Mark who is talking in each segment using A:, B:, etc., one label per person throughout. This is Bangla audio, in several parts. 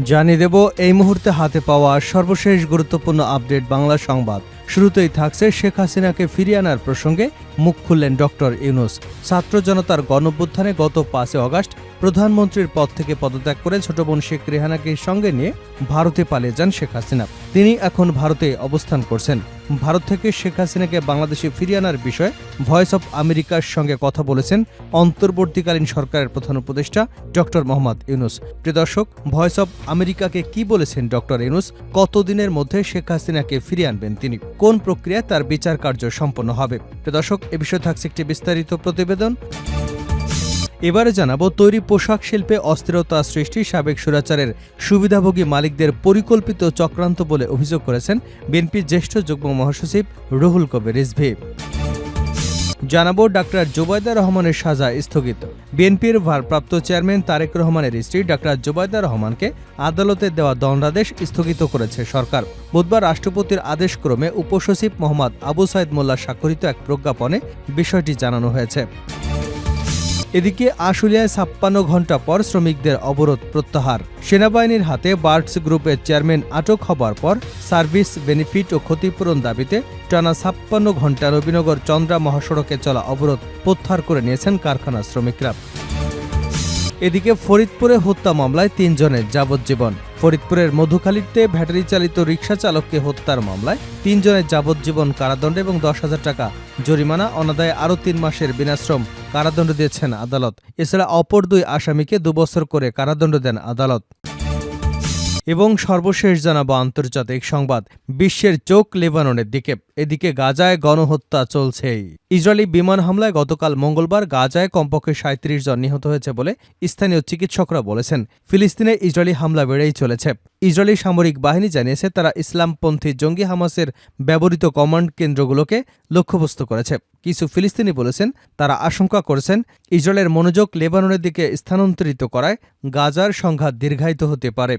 A: জানিয়ে দেব, এই মুহূর্তে হাতে পাওয়া সর্বশেষ গুরুত্বপূর্ণ আপডেট বাংলা সংবাদ। শুরুতেই থাকছে শেখ হাসিনাকে ফিরিয়ে আনার প্রসঙ্গে মুখ খুললেন ডক্টর ইউনুস। ছাত্র জনতার গণঅভ্যুত্থানে গত পাঁচই অগাস্ট প্রধানমন্ত্রীর পদ থেকে পদত্যাগ করে ছোট বোন শেখ রেহানাকে সঙ্গে নিয়ে ভারতে পালিয়ে যান শেখ হাসিনা। তিনি এখন ভারতে অবস্থান করছেন। ভারত থেকে শেখ হাসিনাকে বাংলাদেশে ফিরিয়ে আনার বিষয়ে ভয়েস অব আমেরিকার সঙ্গে কথা বলেছেন অন্তর্বর্তীকালীন সরকারের প্রধান উপদেষ্টা ডক্টর মোহাম্মদ ইউনুস। প্রিয় দর্শক, ভয়েস অব আমেরিকাকে কি বলেছেন ডক্টর ইউনুস? কতদিনের মধ্যে শেখ হাসিনাকে ফিরিয়ে আনবেন তিনি? কোন প্রক্রিয়ায় তার বিচার কার্য সম্পন্ন হবে? প্রিয় দর্শক, এ বিষয়ে থাকছে একটি বিস্তারিত প্রতিবেদন। এবারে জানাব তৈরি পোশাক শিল্পে অস্থিরতা সৃষ্টি সাবেক সুরাচারের সুবিধাভোগী মালিকদের পরিকল্পিত চক্রান্ত বলে অভিযোগ করেছেন বিএনপির জ্যেষ্ঠ যুগ্ম মহাসচিব রুহুল কবির রিজভি। জানাব ডাক্তার জোবায়দা রহমানের সাজা স্থগিত। বিএনপির ভারপ্রাপ্ত চেয়ারম্যান তারেক রহমানের স্ত্রী ডাক্তার জোবায়দা রহমানকে আদালতে দেওয়া দণ্ডাদেশ স্থগিত করেছে সরকার। বুধবার রাষ্ট্রপতির আদেশক্রমে উপসচিব মোহাম্মদ আবু সাইদ মোল্লা স্বাক্ষরিত এক প্রজ্ঞাপনে বিষয়টি জানানো হয়েছে। এদিকে আশুলিয়ায় ছাপ্পান্ন ঘণ্টা পর শ্রমিকদের অবরোধ প্রত্যাহার। সেনাবাহিনীর হাতে বার্ডস গ্রুপের চেয়ারম্যান আটক হবার পর সার্ভিস বেনিফিট ও ক্ষতিপূরণ দাবিতে টানা ছাপ্পান্ন ঘণ্টা রবীনগর চন্দ্রা মহাসড়কে চলা অবরোধ প্রত্যাহার করে নিয়েছেন কারখানা শ্রমিকরা। এদিকে ফরিদপুরে হত্যা মামলায় তিনজনের যাবজ্জীবন। ফরিদপুরের মধুখালীতে ব্যাটারি চালিত রিক্সা চালককে হত্যার মামলায় তিনজনের যাবজ্জীবন কারাদণ্ড এবং দশ হাজার টাকা জরিমানা, অনাদায়ে আরও তিন মাসের বিনাশ্রম কারাদণ্ড দিয়েছেন আদালত। এছাড়া অপর দুই আসামিকে দুবছর করে কারাদণ্ড দেন আদালত। এবং সর্বশেষ জানাব আন্তর্জাতিক সংবাদ। বিশ্বের চোখ লেবাননের দিকে। এদিকে গাজায় গণহত্যা চলছেই। ইসরায়েলি বিমান হামলায় গতকাল মঙ্গলবার গাজায় কমপক্ষে সাঁত্রিশ জন নিহত হয়েছে বলে স্থানীয় চিকিৎসকরা বলেছেন। ফিলিস্তিনে ইসরায়েলি হামলা বেড়েই চলেছে। ইসরায়েলি সামরিক বাহিনী জানিয়েছে, তারা ইসলামপন্থী জঙ্গি হামাসের ব্যবহৃত কমান্ড কেন্দ্রগুলোকে লক্ষ্যবস্তু করেছে। কিছু ফিলিস্তিনি বলেছেন, তারা আশঙ্কা করেছেন, ইসরায়েলের মনোযোগ লেবাননের দিকে স্থানান্তরিত করায় গাজার সংঘাত দীর্ঘায়িত হতে পারে।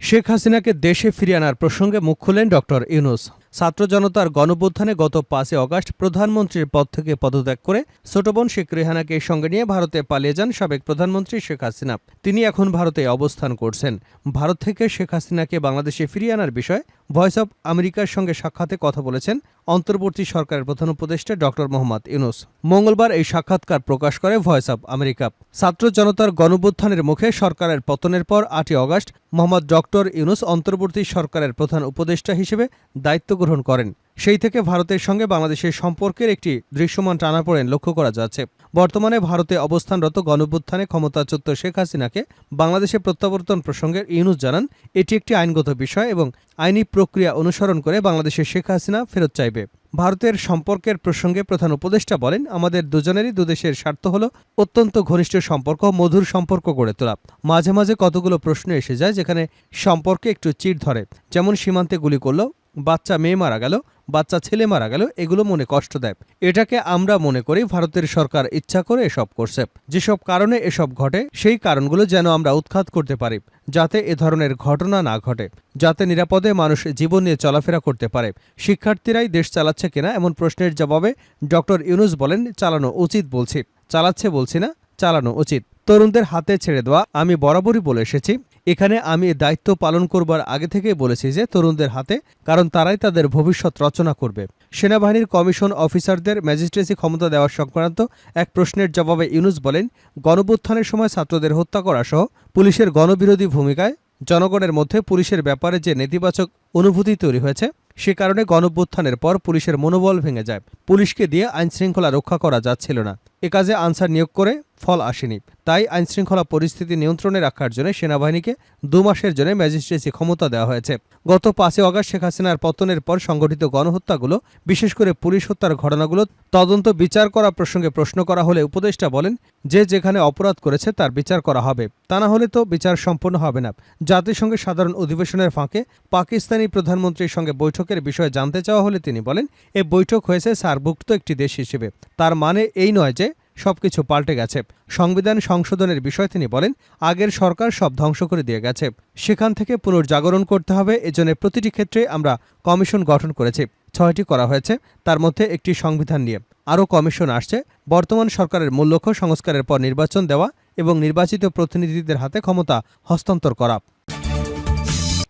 A: শেখ হাসিনাকে দেশে ফিরিয়ে আনার প্রসঙ্গে মুখ খুলেন ডক্টর ইউনুস। ছাত্র জনতার গণভ্যুত্থানে গত পাঁচই অগাস্ট প্রধানমন্ত্রীর পদ থেকে পদত্যাগ করে ছোট বোন শেখ রেহানাকে সঙ্গে নিয়ে ভারতে পালিয়ে যান সাবেক প্রধানমন্ত্রী শেখ হাসিনা। তিনি এখন ভারতে অবস্থান করছেন। ভারত থেকে শেখ হাসিনাকে বাংলাদেশে ফিরিয়ে আনার বিষয়ে ভয়েস অব আমেরিকার সঙ্গে সাক্ষাতে কথা বলেছেন অন্তর্বর্তী সরকারের প্রধান উপদেষ্টা ডক্টর মোহাম্মদ ইউনুস। মঙ্গলবার এই সাক্ষাৎকার প্রকাশ করে ভয়েস অব আমেরিকা। ছাত্র জনতার গণবুত্থানের মুখে সরকারের পতনের পর আটই অগাস্ট, মোহাম্মদ ডক্টর ইউনুস অন্তর্বর্তী সরকারের প্রধান উপদেষ্টা হিসেবে দায়িত্ব গ্রহণ করেন। সেই থেকে ভারতের সঙ্গে বাংলাদেশের সম্পর্কের একটি দৃশ্যমান টানাপোড়েন লক্ষ্য করা যাচ্ছে। বর্তমানে ভারতে অবস্থানরত গণভ্যুত্থানে ক্ষমতাচ্যুত শেখ হাসিনাকে বাংলাদেশে প্রত্যাবর্তন প্রসঙ্গে ইউনুস জানান, এটি একটি আইনগত বিষয় এবং আইনি প্রক্রিয়া অনুসরণ করে বাংলাদেশের শেখ হাসিনা ফেরত চাইবে। ভারতের সম্পর্কের প্রসঙ্গে প্রধান উপদেষ্টা বলেন, আমাদের দুজনেরই দুদেশের স্বার্থ হল অত্যন্ত ঘনিষ্ঠ সম্পর্ক, মধুর সম্পর্ক গড়ে তোলা। মাঝে মাঝে কতগুলো প্রশ্ন এসে যায় যেখানে সম্পর্কে একটু চিড় ধরে। যেমন সীমান্তে গুলি করল বাচ্চা মেয়ে মারা গেল, বাচ্চা ছেলে মারা গেল, এগুলো মনে কষ্ট দেয়। এটাকে আমরা মনে করি ভারতের সরকার ইচ্ছা করে এসব করছে। যেসব কারণে এসব ঘটে, সেই কারণগুলো যেন আমরা উৎখাত করতে পারি, যাতে এ ধরনের ঘটনা না ঘটে, যাতে নিরাপদে মানুষ জীবন নিয়ে চলাফেরা করতে পারে। শিক্ষার্থীরাই দেশ চালাচ্ছে কিনা এমন প্রশ্নের জবাবে ডক্টর ইউনুস বলেন, চালানো উচিত বলছি। চালাচ্ছে বলছি না, চালানো উচিত। তরুণদের হাতে ছেড়ে দেওয়া, আমি বরাবরই বলে এসেছি। এখানে আমি দায়িত্ব পালন করবার আগে থেকেই বলেছি যে তরুণদের হাতে, কারণ তারাই তাদের ভবিষ্যৎ রচনা করবে। সেনাবাহিনীর কমিশন অফিসারদের ম্যাজিস্ট্রেসি ক্ষমতা দেওয়া সংক্রান্ত এক প্রশ্নের জবাবে ইউনুস বলেন, গণভ্যুত্থানের সময় ছাত্রদের হত্যা করা সহ পুলিশের গণবিরোধী ভূমিকায় জনগণের মধ্যে পুলিশের ব্যাপারে যে নেতিবাচক অনুভূতি তৈরি হয়েছে, সে কারণে গণভ্যুত্থানের পর পুলিশের মনোবল ভেঙে যায়। পুলিশকে দিয়ে আইনশৃঙ্খলা রক্ষা করা যাচ্ছিল না। এ কাজে আনসার নিয়োগ করে ফল আসেনি। তাই আইনশৃঙ্খলা পরিস্থিতি নিয়ন্ত্রণে রাখার জন্য সেনাবাহিনীকে দু মাসের জন্য ম্যাজিস্ট্রেসি ক্ষমতা দেওয়া হয়েছে। গত পাঁচই অগাস্ট শেখ হাসিনার পতনের পর সংগঠিত গণহত্যাগুলো, বিশেষ করে পুলিশ হত্যার ঘটনাগুলো, তদন্ত বিচার করা প্রসঙ্গে প্রশ্ন করা হলে উপদেষ্টা বলেন, যে যেখানে অপরাধ করেছে তার বিচার করা হবে। তা না হলে তো বিচার সম্পন্ন হবে না। জাতিসংঘের সাধারণ অধিবেশনের ফাঁকে পাকিস্তানি প্রধানমন্ত্রীর সঙ্গে বৈঠকের বিষয়ে জানতে চাওয়া হলে তিনি বলেন, এ বৈঠক হয়েছে সার্কভুক্ত একটি দেশ হিসেবে। তার মানে এই নয় যে সবকিছু পাল্টে গেছে। সংবিধান সংশোধনের বিষয় তিনি বলেন, আগের সরকার সব ধ্বংস করে দিয়ে গেছে। সেখান থেকে পুনর্জাগরণ করতে হবে, এজন্য প্রতিটি ক্ষেত্রে আমরা কমিশন গঠন করেছি। ছয়টি করা হয়েছে, তার মধ্যে একটি সংবিধান নিয়ে। আরও কমিশন আসছে, বর্তমান সরকারের মূল লক্ষ্য সংস্কারের পর নির্বাচন দেওয়া এবং নির্বাচিত প্রতিনিধিদের হাতে ক্ষমতা হস্তান্তর করা।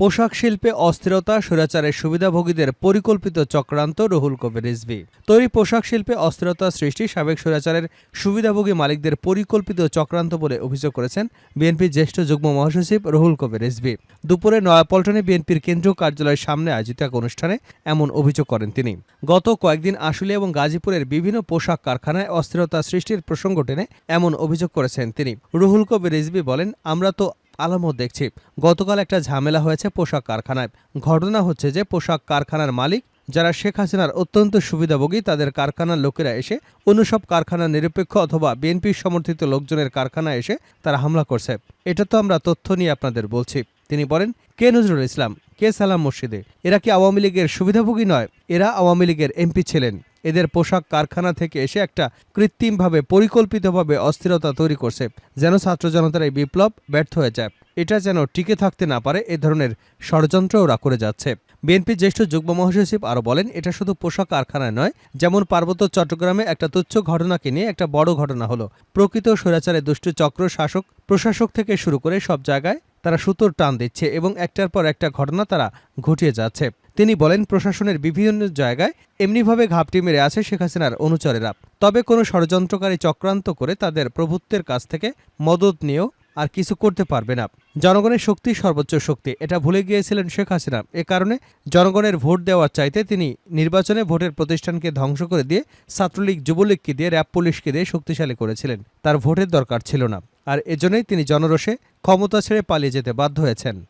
A: পোশাক শিল্পে অস্থিরতা, স্বৈরাচারের সুবিধাভোগীদের পরিকল্পিত চক্রান্ত রুহুল কবির রিজভি। তৈরি পোশাক শিল্পে অস্থিরতা সৃষ্টি, সাবেক স্বৈরাচারের সুবিধাভোগী মালিকদের পরিকল্পিত চক্রান্ত বলে অভিযোগ করেছেন বিএনপির জ্যেষ্ঠ যুগ্ম মহাসচিব রুহুল কবির রিজভি। দুপুরে নয়াপল্টনে বিএনপির কেন্দ্রীয় কার্যালয়ের সামনে আয়োজিত এক অনুষ্ঠানে এমন অভিযোগ করেন তিনি। গত কয়েকদিন আশুলিয়া এবং গাজীপুরের বিভিন্ন পোশাক কারখানায় অস্থিরতা সৃষ্টির প্রসঙ্গ টেনে এমন অভিযোগ করেছেন তিনি। রুহুল কবির রিজভি বলেন, আমরা তো আলামত দেখছি। গতকাল একটা ঝামেলা হয়েছে পোশাক কারখানায়। ঘটনা হচ্ছে যে পোশাক কারখানার মালিক, যারা শেখ হাসিনার অত্যন্ত সুবিধাভোগী, তাদের কারখানার লোকেরা এসে অন্য সব কারখানার নিরপেক্ষ অথবা বিএনপি সমর্থিত লোকজনের কারখানায় এসে তারা হামলা করছে। এটা তো আমরা তথ্য নিয়ে আপনাদের বলছি। তিনি বলেন, কে নজরুল ইসলাম? কে সালাম মুর্শিদে? এরা কি আওয়ামী লীগের সুবিধাভোগী নয়? এরা আওয়ামী লীগের এমপি ছিলেন। এদের পোশাক কারখানা থেকে এসে একটা কৃত্রিমভাবে, পরিকল্পিতভাবে অস্থিরতা তৈরি করছে, যেন ছাত্র জনতার এই বিপ্লব ব্যর্থ হয়ে যায়। এটা যেন টিকে থাকতে না পারে, এ ধরনের ষড়যন্ত্র ওরা করে যাচ্ছে। বিএনপির জ্যেষ্ঠ যুগ্ম মহাসচিব আরও বলেন, এটা শুধু পোশাক কারখানায় নয়, যেমন পার্বত্য চট্টগ্রামে একটা তুচ্ছ ঘটনাকে নিয়ে একটা বড় ঘটনা হলো। প্রকৃত স্বৈরাচারে দুষ্ট চক্র শাসক, প্রশাসক থেকে শুরু করে সব জায়গায় তারা সুতোর টান দিচ্ছে এবং একটার পর একটা ঘটনা তারা ঘটিয়ে যাচ্ছে। তিনি বলেন, প্রশাসনের বিভিন্ন জায়গায় এমনিভাবে ঘাপটি মেরে আছে শেখ হাসিনার অনুচরেরা। তবে কোনো ষড়যন্ত্রকারী চক্রান্ত করে তাদের প্রভুত্বের কাছ থেকে মদত নিয়েও আর কিছু করতে পারবে না। জনগণের শক্তি সর্বোচ্চ শক্তি, এটা ভুলে গিয়েছিলেন শেখ হাসিনা। এ কারণে জনগণের ভোট দেওয়ার চাইতে তিনি নির্বাচনে ভোটের প্রতিষ্ঠানকে ধ্বংস করে দিয়ে, ছাত্রলীগ, যুবলীগকে দিয়ে, র্যাব পুলিশকে দিয়ে শক্তিশালী করেছিলেন। তার ভোটের দরকার ছিল না। আর এজন্যই তিনি জনরোষে ক্ষমতা ছেড়ে পালিয়ে যেতে বাধ্য হয়েছেন।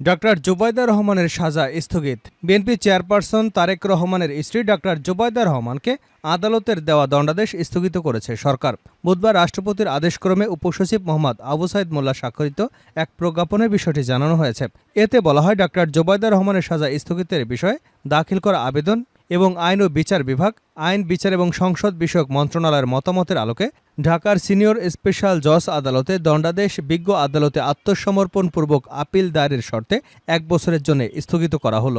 A: ডক্টর জুবাইদা রহমানের সাজা স্থগিত। বিএনপি চেয়ারপারসন তারেক রহমানের স্ত্রী ডক্টর জুবাইদা রহমানকে আদালতের দেওয়া দণ্ডাদেশ স্থগিত করেছে সরকার। বুধবার রাষ্ট্রপতির আদেশক্রমে উপসচিব মোহাম্মদ আবু সাইদ মোল্লা স্বাক্ষরিত এক প্রজ্ঞাপনের বিষয়টি জানানো হয়েছে। এতে বলা হয় ডক্টর জুবাইদা রহমানের সাজা স্থগিতের বিষয়ে দাখিল করা আবেদন এবং আইন ও বিচার বিভাগ, আইন, বিচার এবং সংসদ বিষয়ক মন্ত্রণালয়ের মতামতের আলোকে ঢাকার সিনিয়র স্পেশাল জজ আদালতে দণ্ডাদেশ, বিজ্ঞ আদালতে আত্মসমর্পণপূর্বক আপিল দায়েরের শর্তে এক বছরের জন্য স্থগিত করা হল।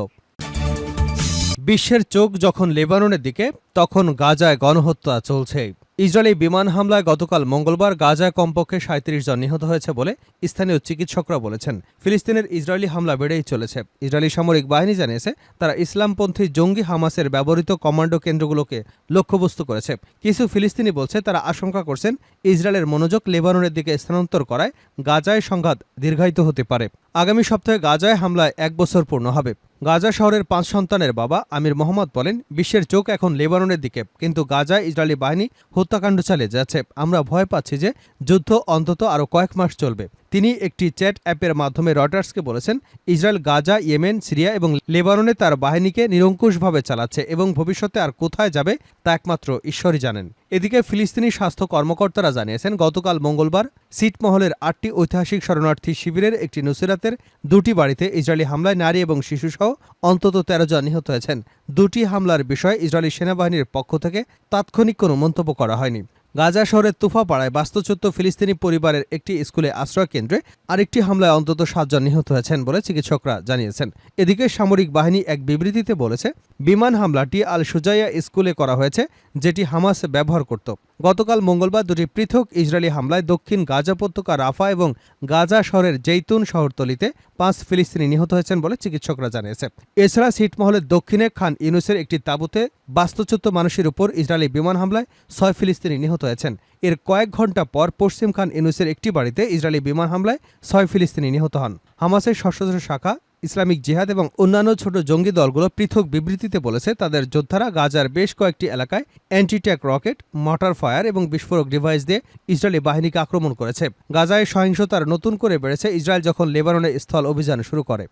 A: বিশ্বের চোখ যখন লেবাননের দিকে, তখন গাজায় গণহত্যা চলছে। ইসরায়েলি বিমান হামলায় গতকাল মঙ্গলবার গাজায় কমপক্ষে সাঁত্রিশ জন নিহত হয়েছে বলে স্থানীয় চিকিৎসকরা বলেছেন। ফিলিস্তিনের ইসরায়েলি হামলা বেড়েই চলেছে। ইসরায়েলি সামরিক বাহিনী জানিয়েছে, তারা ইসলামপন্থী জঙ্গি হামাসের ব্যবহৃত কমান্ডো কেন্দ্রগুলোকে লক্ষ্যবস্তু করেছে। কিছু ফিলিস্তিনি বলছে, তারা আশঙ্কা করছেন, ইসরায়েলের মনোযোগ লেবাননের দিকে স্থানান্তর করায় গাজায় সংঘাত দীর্ঘায়িত হতে পারে। আগামী সপ্তাহে গাজায় হামলায় এক বছর পূর্ণ হবে। গাজা শহরের পাঁচ সন্তানের বাবা আমির মোহাম্মদ বলেন, বিশ্বের চোখ এখন লেবাননের দিকে, কিন্তু গাজা ইসরায়েলি বাহিনী হত্যাকাণ্ড চালিয়ে যাচ্ছে। আমরা ভয় পাচ্ছি যে যুদ্ধ অন্তত আরও কয়েক মাস চলবে। তিনি একটি চ্যাট অ্যাপের মাধ্যমে রয়টার্সকে বলেছেন, ইসরায়েল, গাজা, ইয়েমেন, সিরিয়া এবং লেবাননে তার বাহিনীকে নিরঙ্কুশভাবে চালাচ্ছে এবং ভবিষ্যতে আর কোথায় যাবে তা একমাত্র ঈশ্বরই জানেন। এদিকে ফিলিস্তিনি স্বাস্থ্য কর্মকর্তারা জানিয়েছেন, গতকাল মঙ্গলবার সিটমহলের আটটি ঐতিহাসিক শরণার্থী শিবিরের একটি নুসিরাতের দুটি বাড়িতে ইসরায়েলি হামলায় নারী এবং শিশুসহ অন্তত তেরো জন নিহত হয়েছেন। দুটি হামলার বিষয়ে ইসরায়েলি সেনাবাহিনীর পক্ষ থেকে তাৎক্ষণিক কোনো মন্তব্য করা হয়নি। গাজা শহরের তুফাপাড়ায় বাস্তুচ্যুত ফিলিস্তিনি পরিবারের একটি স্কুলে আশ্রয় কেন্দ্রে আরেকটি হামলায় অন্তত সাতজন নিহত হয়েছেন বলে চিকিৎসকরা জানিয়েছেন। এদিকে সামরিক বাহিনী এক বিবৃতিতে বলেছে, বিমান হামলাটি আল সুজাইয়া স্কুলে করা হয়েছে, যেটি হামাস ব্যবহার করত। গতকাল মঙ্গলবার দুটি পৃথক ইসরায়েলি হামলায় দক্ষিণ গাজা উপত্যকা রাফা এবং গাজা শহরের জৈতুন শহরতলিতে পাঁচ ফিলিস্তিনি নিহত হয়েছেন বলে চিকিৎসকরা জানিয়েছে। এছাড়া সিটমহলের দক্ষিণে খান ইউনুসের একটি তাঁবুতে বাস্তুচ্যুত মানুষের উপর ইসরায়েলি বিমান হামলায় ছয় ফিলিস্তিনি নিহত হয়েছেন। এর কয়েক ঘণ্টা পর পশ্চিম খান ইউনুসের একটি বাড়িতে ইসরায়েলি বিমান হামলায় ছয় ফিলিস্তিনি নিহত হন। হামাসের সশস্ত্র শাখা ইসলামিক জিহাদ এবং অন্যান্য ছোট জঙ্গি দলগুলো পৃথক বিবৃতিতে বলেছে, তাদের যোদ্ধারা গাজার বেশ কয়েকটি এলাকায় অ্যান্টিট্যাক রকেট মটার ফায়ার এবং বিস্ফোরক ডিভাইস দিয়ে ইসরায়েলি বাহিনীকে আক্রমণ করেছে। গাজায় সহিংসতার নতুন করে বেড়েছে ইসরায়েল যখন লেবাননের স্থল অভিযান শুরু করে।